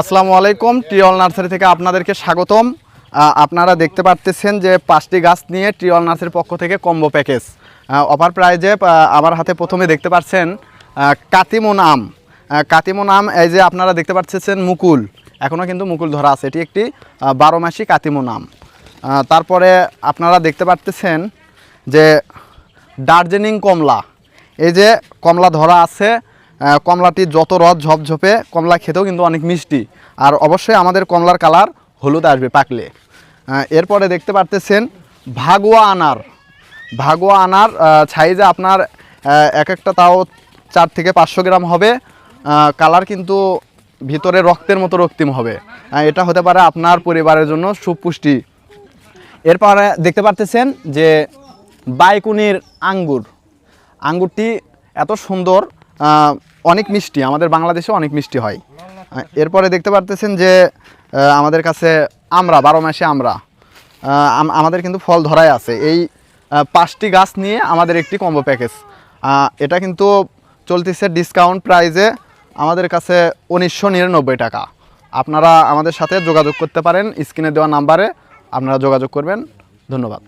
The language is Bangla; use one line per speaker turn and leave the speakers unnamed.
আসসালামু আলাইকুম ট্রিয়ল নার্সারি থেকে আপনাদেরকে স্বাগতম। আপনারা দেখতে পারতেছেন যে পাঁচটি গাছ নিয়ে ট্রিয়ল নার্সারির পক্ষ থেকে কম্বো প্যাকেজ। অফার প্রাইজে আমার হাতে প্রথমে দেখতে পাচ্ছেন কাতিমুন আম। কাতিমুন আম, এই যে আপনারা দেখতে পাচ্ছেন মুকুল। এখনও কিন্তু মুকুল ধরা আছে, এটি একটি বারো মাসি কাতিমুন আম। তারপরে আপনারা দেখতে পারতেছেন যে দার্জিলিং কমলা। এই যে কমলা ধরা আছে কমলাটি যত রদ ঝপঝপে, কমলা খেতেও কিন্তু অনেক মিষ্টি। আর অবশ্যই আমাদের কমলার কালার হলুদ আসবে পাকলে। এরপরে দেখতে পারতেছেন ভাগুয়া আনার। ভাগুয়া আনার সাইজে আপনার এক একটা তাও চার থেকে পাঁচশো গ্রাম হবে। কালার কিন্তু ভিতরে রক্তের মতো রক্তিম হবে। এটা হতে পারে আপনার পরিবারের জন্য সুপুষ্টি। এরপরে দেখতে পারতেছেন যে বাইকুনির আঙ্গুর। আঙ্গুরটি এত সুন্দর অনেক মিষ্টি, আমাদের বাংলাদেশে অনেক মিষ্টি হয়। এরপরে দেখতে পারতেছেন যে আমাদের কাছে আমরা বারো মাসে আমরা আমাদের কিন্তু ফল ধরাই আছে। এই পাঁচটি গাছ নিয়ে আমাদের একটি কম্বো প্যাকেজ এটা কিন্তু চলতেছে ডিসকাউন্ট প্রাইজে আমাদের কাছে উনিশশো নিরানব্বই টাকা। আপনারা আমাদের সাথে যোগাযোগ করতে পারেন। স্ক্রিনে দেওয়া নাম্বারে আপনারা যোগাযোগ করবেন। ধন্যবাদ।